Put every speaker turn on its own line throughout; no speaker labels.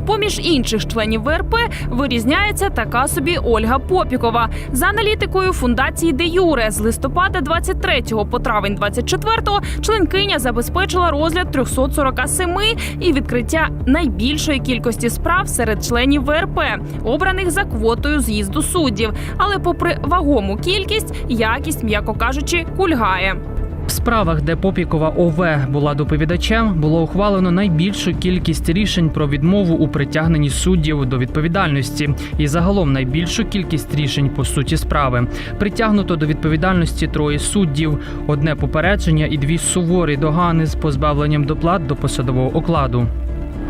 З поміж інших членів ВРП вирізняється така собі Ольга Попікова. За аналітикою фундації Де Юре з листопада 23 по травень 24 членкиня забезпечила розгляд 347 і відкриття найбільшої кількості справ серед членів ВРП, обраних за квотою з'їзду суддів. Але, попри вагому кількість, якість, м'яко кажучи, кульгає.
В справах, де Попікова ОВ була доповідачем, було ухвалено найбільшу кількість рішень про відмову у притягненні суддів до відповідальності, і загалом найбільшу кількість рішень по суті справи. Притягнуто до відповідальності троє суддів: одне попередження і дві суворі догани з позбавленням доплат до посадового окладу.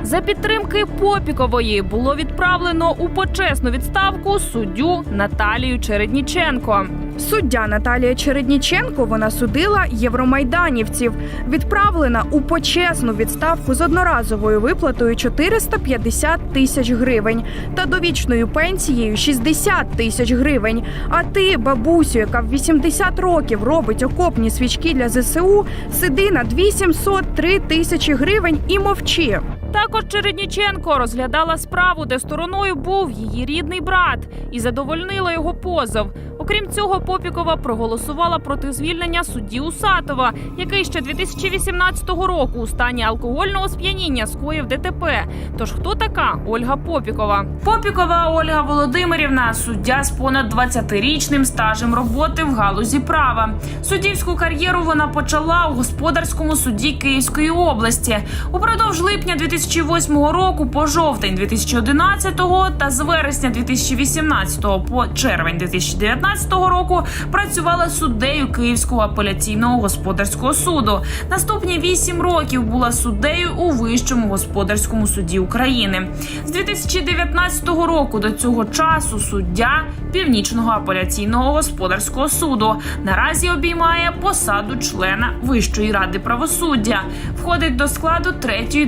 За підтримки Попікової було відправлено у почесну відставку суддю Наталію Чередніченко.
Суддя Наталія Чередніченко вона судила євромайданівців, відправлена у почесну відставку з одноразовою виплатою 450 тисяч гривень та довічною пенсією 60 тисяч гривень. А ти, бабусю, яка в 80 років робить окопні свічки для ЗСУ, сиди на 2703 тисячі гривень і мовчи.
Також Чередніченко розглядала справу, де стороною був її рідний брат, і задовольнила його позов. Окрім цього, Попікова проголосувала проти звільнення судді Усатова, який ще 2018 року у стані алкогольного сп'яніння скоїв ДТП. Тож хто така Ольга Попікова? Попікова Ольга Володимирівна, суддя з понад 20-річним стажем роботи в галузі права. Суддівську кар'єру вона почала у господарському суді Київської області. Упродовж липня 2008 року по жовтень 2011 та з вересня 2018 по червень 2019 року працювала суддею Київського апеляційного господарського суду. Наступні вісім років була суддею у Вищому господарському суді України. З 2019 року до цього часу суддя Північного апеляційного господарського суду наразі обіймає посаду члена Вищої ради правосуддя. Входить до складу третьої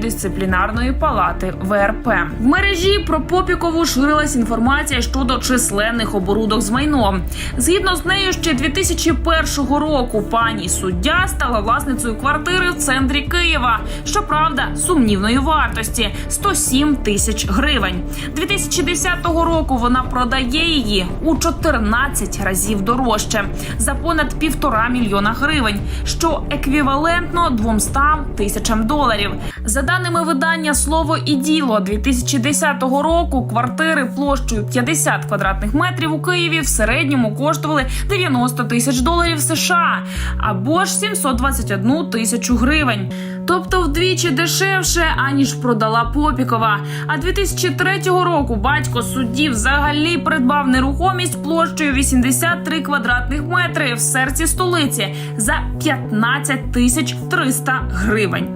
дисциплінарної палати ВРП. В мережі про Попікову ширилась інформація щодо численних оборудок з майном. Згідно з нею, ще 2001 року пані суддя стала власницею квартири в центрі Києва. Щоправда, сумнівної вартості 107 тисяч гривень. 2010 року вона продає її у 14 разів дорожче за понад півтора мільйона гривень, що еквівалентно 200 тисячам доларів. За даними видання Слово і діло 2010 року, квартири площею 50 квадратних метрів у Києві в середньому коштували 90 тисяч доларів США або ж 721 тисячу гривень. Тобто вдвічі дешевше, аніж продала Попікова. А 2003 року батько судді взагалі придбав нерухомість площею 83 квадратних метри в серці столиці за 15 тисяч 300 гривень.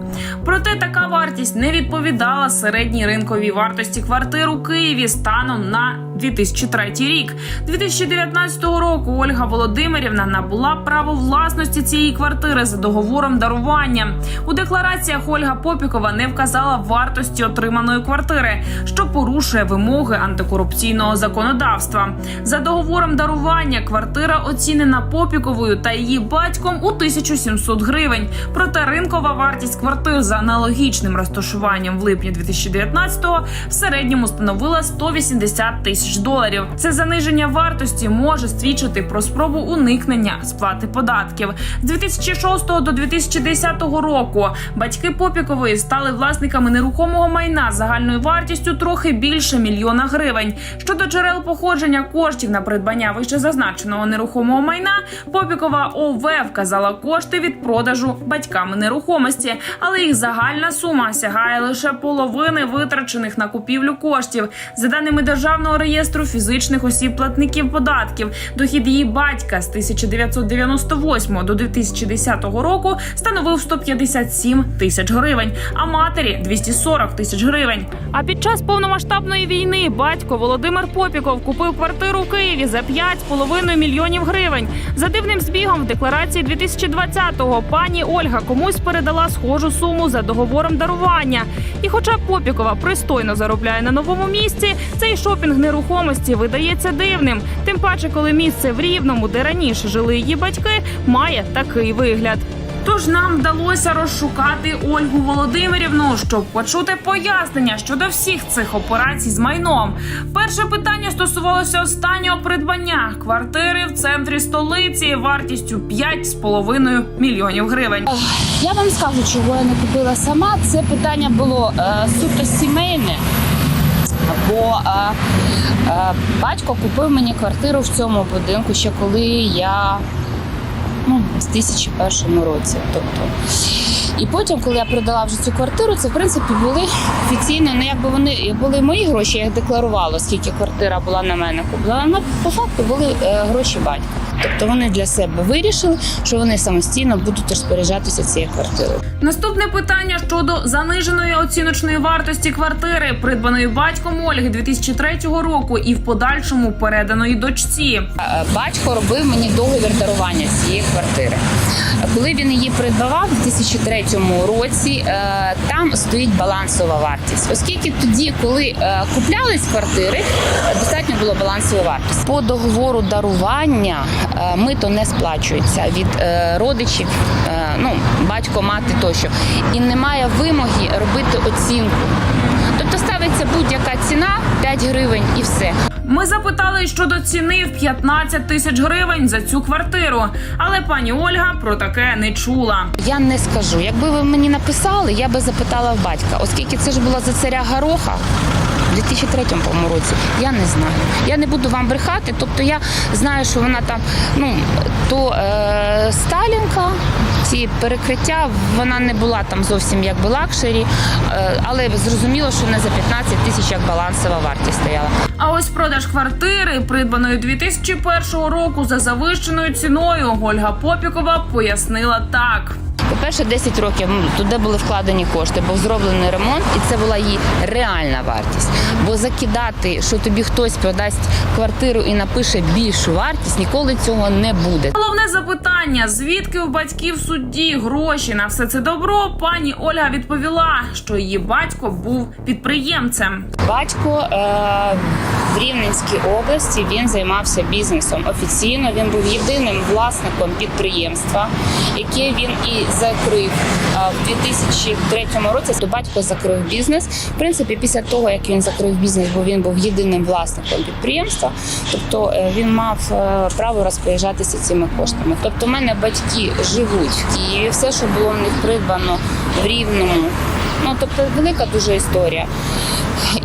Проте така вартість не відповідала середній ринковій вартості квартир у Києві станом на 2003 рік. 2019 року Ольга Володимирівна набула право власності цієї квартири за договором дарування. У деклараціях Ольга Попікова не вказала вартості отриманої квартири, що порушує вимоги антикорупційного законодавства. За договором дарування квартира оцінена Попіковою та її батьком у 1700 гривень. Проте ринкова вартість квартир за аналогічним розташуванням в липні 2019-го в середньому становила 180 тисяч доларів. Це заниження вартості може свідчити про спробу уникнення сплати податків. З 2006 до 2010 року батьки Попікової стали власниками нерухомого майна загальною вартістю трохи більше мільйона гривень. Щодо джерел походження коштів на придбання вище зазначеного нерухомого майна, Попікова ОВ вказала кошти від продажу батьками нерухомості, але їх загальна сума сягає лише половини витрачених на купівлю коштів. За даними державного реєстру фізичних осіб платників податків, дохід її батька з 1998 до 2010 року становив 157 тисяч гривень, а матері 240 тисяч гривень. А під час повномасштабної війни батько Володимир Попіков купив квартиру у Києві за 5,5 мільйонів гривень. За дивним збігом в декларації 2020-го пані Ольга комусь передала схожу суму за договором дарування. І, хоча Попікова пристойно заробляє на новому місці, цей шопінг нерухомості видається дивним. Тим паче, коли місце в Рівному, де раніше жили її батьки, має такий вигляд. Тож нам вдалося розшукати Ольгу Володимирівну, щоб почути пояснення щодо всіх цих операцій з майном. Перше питання стосувалося останнього придбання квартири в центрі столиці вартістю 5,5 мільйонів гривень.
Я вам скажу, чого я не купила сама. Це питання було е, суто сімейне. Бо е, е, батько купив мені квартиру в цьому будинку ще коли я ну, в 2001 році. Тобто. І потім, коли я продала вже цю квартиру, це в принципі були офіційно, не якби вони були мої гроші, я їх декларувала, скільки квартира була на мене куплена. По факту були е, гроші батька. Тобто вони для себе вирішили, що вони самостійно будуть розпоряджатися цією квартирою.
Наступне питання щодо заниженої оціночної вартості квартири, придбаної батьком Ольги 2003 року і в подальшому переданої дочці.
Батько робив мені договір дарування цієї квартири. Коли він її придбавав у 2003 році, е, там стоїть балансова вартість. Оскільки тоді, коли е, куплялись квартири, достатньо було балансова вартість. По договору дарування е, мито не сплачується від е, родичів, е, ну батько, мати тощо, і немає вимоги робити оцінку. Тобто ставиться будь-яка ціна 5 гривень і все.
Ми запитали щодо ціни в 15 тисяч гривень за цю квартиру, але пані Ольга про таке не чула.
Я не скажу. Якби ви мені написали, я би запитала в батька, оскільки це ж була за царя Гороха. У 2003 по-моєму році я не знаю. Я не буду вам брехати. Тобто я знаю, що вона там, ну то е, Сталінка, ці перекриття, вона не була там зовсім якби лакшері, е, але зрозуміло, що не за 15 тисяч як балансова вартість стояла.
А ось продаж квартири, придбаної 2001 року за завищеною ціною, Ольга Попікова пояснила так.
По-перше, 10 років туди були вкладені кошти, був зроблений ремонт, і це була її реальна вартість. Бо закидати, що тобі хтось продасть квартиру і напише більшу вартість, ніколи цього не буде.
Головне запитання: звідки у батьків судді гроші на все це добро? Пані Ольга відповіла, що її батько був підприємцем.
Батько е, в Рівненській області він займався бізнесом. Офіційно він був єдиним власником підприємства, яке він і закрив в 2003 році. То батько закрив бізнес. В принципі, після того як він закрив бізнес, бо він був єдиним власником підприємства, тобто е, він мав е, право розпоряджатися цими коштами. Тобто, в мене батьки живуть в Києві. Все, що було в них придбано в Рівному. Ну тобто велика дуже історія.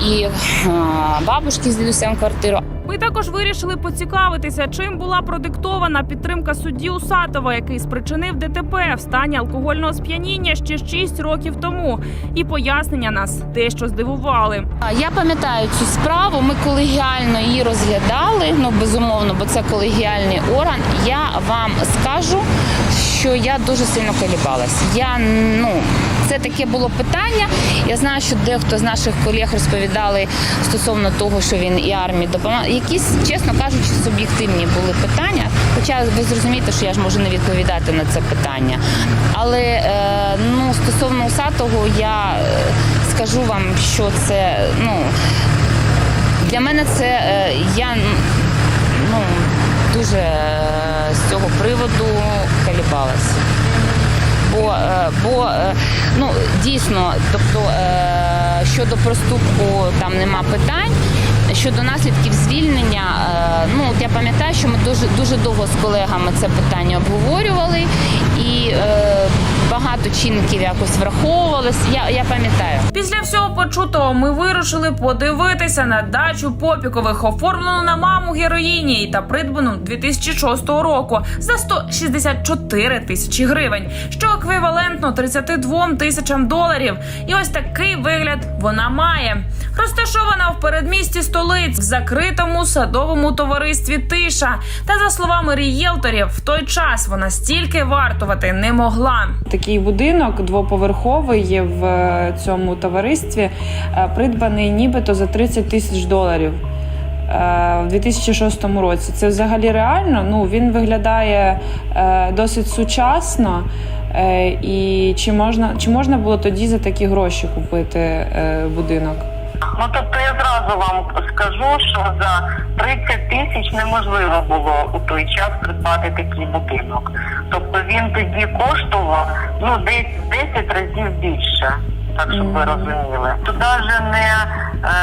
І а, бабушки з дідусем квартиру.
Ми також вирішили поцікавитися, чим була продиктована підтримка судді Усатова, який спричинив ДТП в стані алкогольного сп'яніння ще 6 років тому. І пояснення нас дещо здивували.
Я пам'ятаю цю справу. Ми колегіально її розглядали. Ну безумовно, бо це колегіальний орган. Я вам скажу, що я дуже сильно колібалась. Я ну це таке було питання. Я знаю, що дехто з наших колег розповідали стосовно того, що він і армії допомагає. Якісь, чесно кажучи, суб'єктивні були питання. Хоча ви зрозумієте, що я ж можу не відповідати на це питання. Але е, ну стосовно усатого, я е, скажу вам, що це ну для мене це е, я ну дуже з цього приводу колібалась. Бо, бо ну дійсно, тобто е, щодо проступку там нема питань. Щодо наслідків звільнення, е, ну от я пам'ятаю, що ми дуже дуже довго з колегами це питання обговорювали, і е, багато чинників якось враховувалось. Я, я пам'ятаю.
Після всього почутого ми вирушили подивитися на дачу Попікових, оформлену на маму героїні та придбану 2006 року за 164 тисячі гривень, що еквівалентно 32 тисячам доларів. І ось такий вигляд вона має. Розташована в передмісті столиць в закритому садовому товаристві Тиша. Та за словами рієлторів, в той час вона стільки вартувати не могла.
Такий будинок двоповерховий в е, цьому товаристві, е, придбаний нібито за 30 тисяч доларів е, в 2006 році. Це взагалі реально. Ну він виглядає досить сучасно. І чи можна, чи можна було тоді за такі гроші купити будинок?
Ну тобто я зразу вам скажу, що за 30 тисяч неможливо було у той час придбати такий будинок. Тобто він тоді коштував ну десь 10 разів більше. Так щоб ви розуміли, то навіть не е,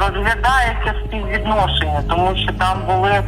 розглядається співвідношення, тому що там були е,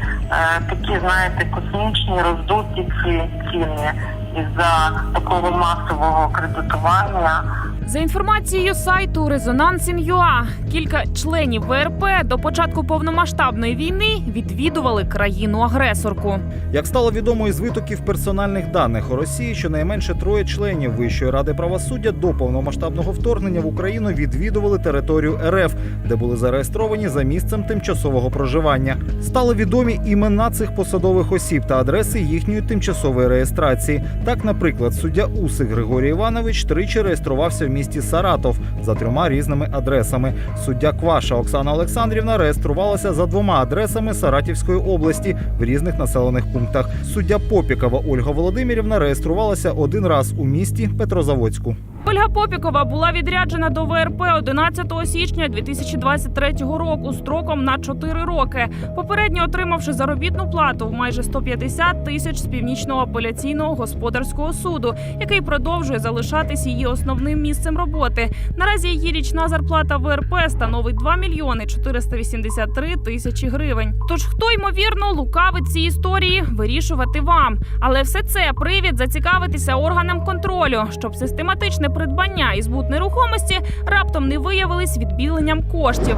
такі, знаєте, космічні роздуті ці ціни із-за такого масового кредитування.
За інформацією сайту Резонансін.ua, кілька членів ВРП до початку повномасштабної війни відвідували країну-агресорку.
Як стало відомо із витоків персональних даних у Росії, щонайменше троє членів Вищої ради правосуддя до повномасштабного вторгнення в Україну відвідували територію РФ, де були зареєстровані за місцем тимчасового проживання. Стали відомі імена цих посадових осіб та адреси їхньої тимчасової реєстрації. Так, наприклад, суддя Усик Григорій Іванович тричі реєструвався в місті Саратов за трьома різними адресами. Суддя Кваша Оксана Олександрівна реєструвалася за двома адресами Саратівської області в різних населених пунктах. Суддя Попікова Ольга Володимирівна реєструвалася один раз у місті Петрозаводську.
Ольга Попікова була відряджена до ВРП 11 січня 2023 року строком на 4 роки, попередньо отримавши заробітну плату в майже 150 тисяч з північного апеляційного господарського суду, який продовжує залишатись її основним місцем роботи. Наразі її річна зарплата ВРП становить 2 мільйони 483 тисячі гривень. Тож хто ймовірно лукавить ці історії, вирішувати вам. Але все це привід зацікавитися органам контролю, щоб систематичне придбання і збут нерухомості раптом не виявились відбіленням коштів.